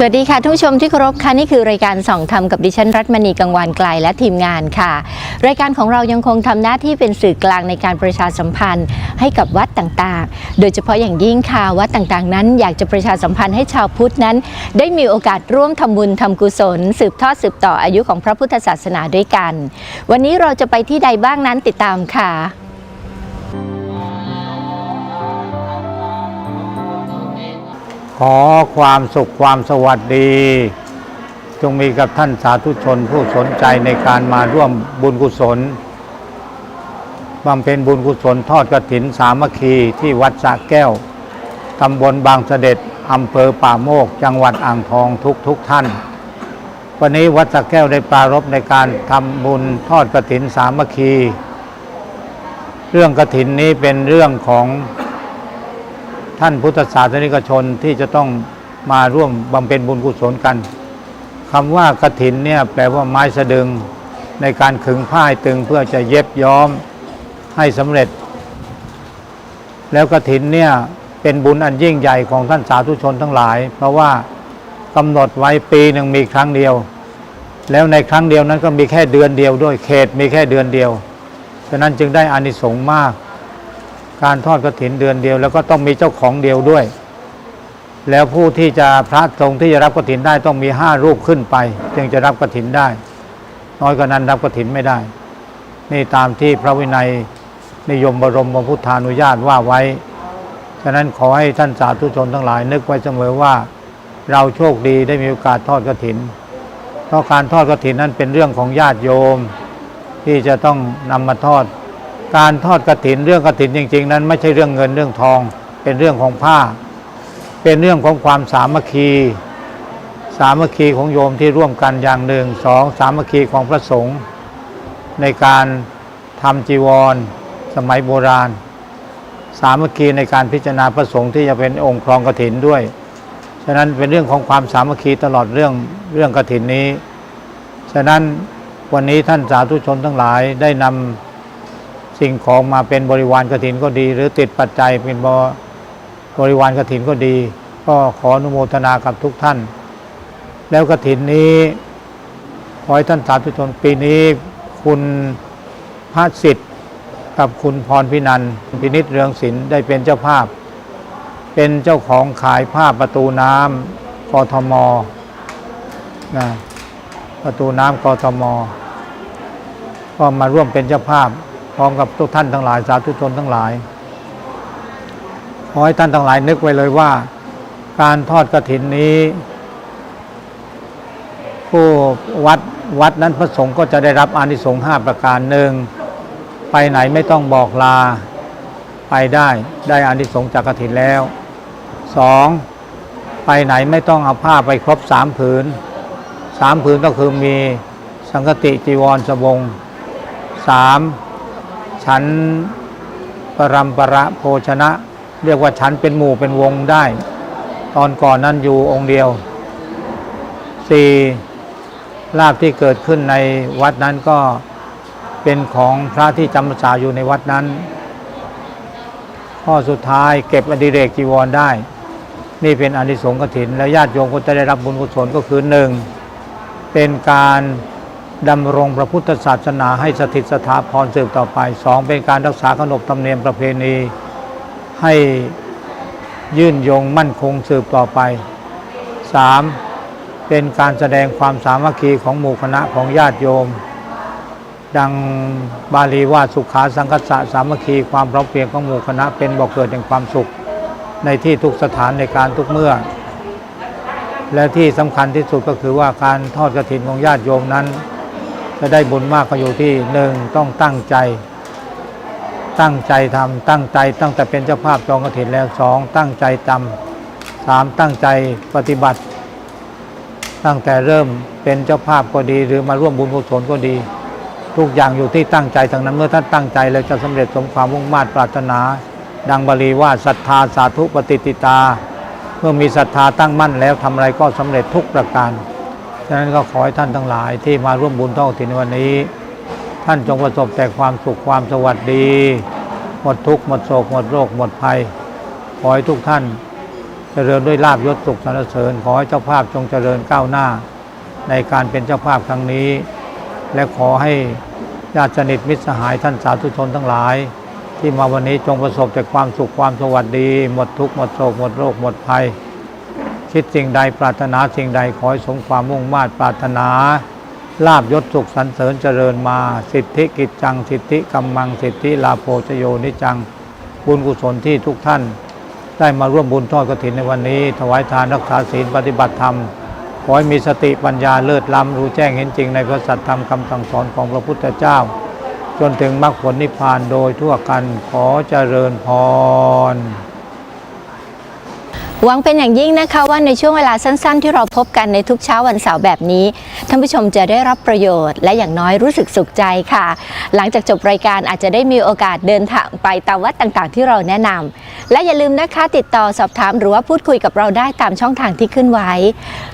สวัสดีค่ะท่านผู้ชมที่เคารพค่ะนี่คือรายการส่องธรรมกับดิฉันรัตมณีกังวานไกลและทีมงานค่ะ รายการของเรายังคงทำหน้าที่เป็นสื่อกลางในการประชาสัมพันธ์ให้กับวัดต่างๆ โดยเฉพาะอย่างยิ่งค่ะวัดต่างๆ นั้น อยากจะประชาสัมพันธ์ให้ชาวพุทธนั้น ได้มีโอกาสร่วมทำบุญทำกุศล สืบทอดสืบต่ออายุของพระพุทธศาสนาด้วยกัน วันนี้เราจะไปที่ใดบ้างนั้นติดตามค่ะ ขอความสุขความสวัสดี จงมีกับท่านสาธุชนผู้สนใจในการมาร่วมบุญกุศลบำเพ็ญบุญกุศลทอดกระถินสามัคคีที่วัดสะแก้ว ตำบลบางเสด็จ อำเภอป่าโมก จังหวัดอ่างทองทุกทุกท่าน วันนี้วัดสะแก้วได้ปรารภในการทำบุญทอดกระถินสามัคคี เรื่องกระถินนี้เป็นเรื่องของ ท่านพุทธศาสนิกชนที่จะต้องมาร่วมบำเพ็ญบุญกุศลกันคำว่ากถินเนี่ยแปลว่าไม้สะดึงในการขึงผ้าตึงเพื่อจะเย็บย้อมให้สำเร็จ แล้วกถินเนี่ยเป็นบุญอันยิ่งใหญ่ของท่านสาธุชนทั้งหลาย เพราะว่ากำหนดไว้ปีหนึ่งมีครั้งเดียว แล้วในครั้งเดียวนั้นก็มีแค่เดือนเดียวด้วยเขตมีแค่เดือนเดียวฉะนั้นจึงได้อานิสงส์มาก การทอดกระถินเดือนเดียว แล้วก็ต้องมีเจ้าของเดียวด้วย แล้วผู้ที่จะพระสงฆ์ที่จะรับกระถินได้ต้องมีห้ารูปขึ้นไป จึงจะรับกระถินได้ น้อยกว่านั้นรับกระถินไม่ได้ นี่ตามที่พระวินัยนิยมบรมพุทธานุญาตว่าไว้ ฉะนั้นขอให้ท่านสาธุชนทั้งหลายนึกไว้เสมอว่า เราโชคดีได้มีโอกาสทอดกระถิน เพราะการทอดกระถินนั้นเป็นเรื่องของญาติโยม ที่จะต้องนำมาทอด การทอดกระถินเรื่องกระถินจริง ๆ นั้น ไม่ใช่เรื่องเงินเรื่องทอง เป็นเรื่องของผ้า เป็นเรื่องของความสามัคคี สามัคคีของโยมที่ร่วมกันอย่างหนึ่งสองสามัคคีของพระสงฆ์ในการทำจีวร สมัยโบราณ สามัคคีในการพิจารณาพระสงฆ์ที่จะเป็นองค์ครองกฐินด้วยฉะนั้นเป็นเรื่องของความสามัคคีตลอดเรื่องเรื่องกฐินนี้ ฉะนั้นวันนี้ท่านสาธุชนทั้งหลายได้นำ สิ่งของมาเป็นบริวารกฐินก็ดี หรือติดปัจจัยเป็นบบริวารกฐินก็ดี ก็ขออนุโมทนากับทุกท่าน แล้วกฐินนี้ขอให้ท่านสาธุชนปีนี้ คุณพระสิทธิ์กับคุณพรพินันพินิษเรืองศิลป์ได้เป็นเจ้าภาพ เป็นเจ้าของขายผ้าประตูน้ำกทมนะประตูน้ำกทม ก็มาร่วมเป็นเจ้าภาพ พร้อมกับทุกท่านทั้งหลายสาธุชนทั้งหลาย ขอให้ท่านทั้งหลายนึกไว้เลยว่า การทอดกระถินนี้ ผู้วัดวัดนั้นพระสงฆ์ก็จะได้รับอานิสงส์ห้าประการหนึ่งไปไหนไม่ต้องบอกลา ไปได้ได้อานิสงส์จากกระถินแล้วสองไปไหนไม่ต้องเอาผ้าไปครบสามผืนสามผืนก็คือมีสังกติจีวรสบงสาม ฉันปรัมประโภชนะ เรียกว่าฉันเป็นหมู่เป็นวงได้ ตอนก่อนนั้นอยู่องค์เดียวสี่ลาบที่เกิดขึ้นในวัดนั้นก็เป็นของพระที่จำพรรษาอยู่ในวัดนั้น ข้อสุดท้ายเก็บอดิเรกจีวรได้ นี่เป็นอนิสงส์กฐิน และญาติโยมก็จะได้รับบุญกุศลก็คือหนึ่งเป็นการ ดำรงพระพุทธศาสนาให้สถิตสถาพรสืบต่อไปสองเป็นการรักษาขนบธรรมเนียมประเพณี ให้ยื่นยงมั่นคงสืบต่อไปสามเป็นการแสดงความสามัคคีของหมู่คณะของญาติโยม ดังบาลีว่าสุขาสังคัสสะสามัคคีความพร้อมเพรียงของหมู่คณะเป็นบ่อกเกิดแห่งความสุข ในที่ทุกสถานในการทุกเมื่อ และที่สำคัญที่สุดก็คือว่าการทอดกระถินของญาติโยมนั้น จะได้บุญมากก็อยู่ที่หนึ่งต้องตั้งใจ ตั้งใจทำตั้งใจตั้งแต่เป็นเจ้าภาพจองกระถินแล้วสองตั้งใจจำสามตั้งใจปฏิบัติ ตั้งแต่เริ่มเป็นเจ้าภาพก็ดี หรือมาร่วมบุญกุศลก็ดี ทุกอย่างอยู่ที่ตั้งใจทั้งนั้นเมื่อท่านตั้งใจแล้วจะสำเร็จสมความมุ่งมา่ปรารถนา ดังบาลีว่าศรัทธาสาธุปฏิติตา เมื่อมีศรัทธาตั้งมั่นแล้วทำอะไรก็สำเร็จทุกประการ ฉะนั้นก็ขอให้ท่านทั้งหลายที่มาร่วมบุญทอดกฐินในวันนี้ ท่านจงประสบแต่ความสุขความสวัสดี หมดทุกข์หมดโศกหมดโรคหมดภัย ขอให้ทุกท่านเจริญด้วยลาบยศสุขสรรเสริญ ขอให้เจ้าภาพจงเจริญก้าวหน้า ในการเป็นเจ้าภาพครั้งนี้ และขอให้ญาติสนิทมิตรสหายท่านสาธุชนทั้งหลาย ที่มาวันนี้จงประสบแต่ความสุขความสวัสดี หมดทุกข์หมดโศกหมดโรคหมดภัย คิดสิ่งใดปรารถนาสิ่งใดขอให้สมความมุ่งมา่ปรารถนาลาบยศสุขสรรเสริญเจริญมา สิทธิกิจจัง สิทธิกำมัง สิทธิลาโภชโยนิจัง บุญกุศลที่ทุกท่าน ได้มาร่วมบุญทอดกฐินในวันนี้ ถวายทานรักษาศีลปฏิบัติธรรม ขอให้มีสติปัญญาเลิศล้ำรู้แจ้งเห็นจริงในพระสัตธรรมคำสั่งสอนของพระพุทธเจ้า จนถึงมรรคผลนิพพานโดยทั่วกันขอเจริญพร หวังเป็นอย่างยิ่งนะคะว่าในช่วงเวลาสั้นๆ ที่เราพบกันในทุกเช้าวันเสาร์แบบนี้ ท่านผู้ชมจะได้รับประโยชน์ และอย่างน้อยรู้สึกสุขใจค่ะ หลังจากจบรายการอาจจะได้มีโอกาสเดินทางไปตามวัดต่างๆ ที่เราแนะนำและอย่าลืมนะคะติดต่อสอบถามหรือว่าพูดคุยกับเราได้ตามช่องทางที่ขึ้นไว้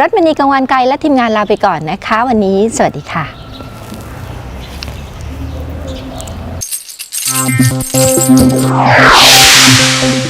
รัฐมณีกังวานไกลและทีมงานลาไปก่อนนะคะ วันนี้ สวัสดีค่ะ Thank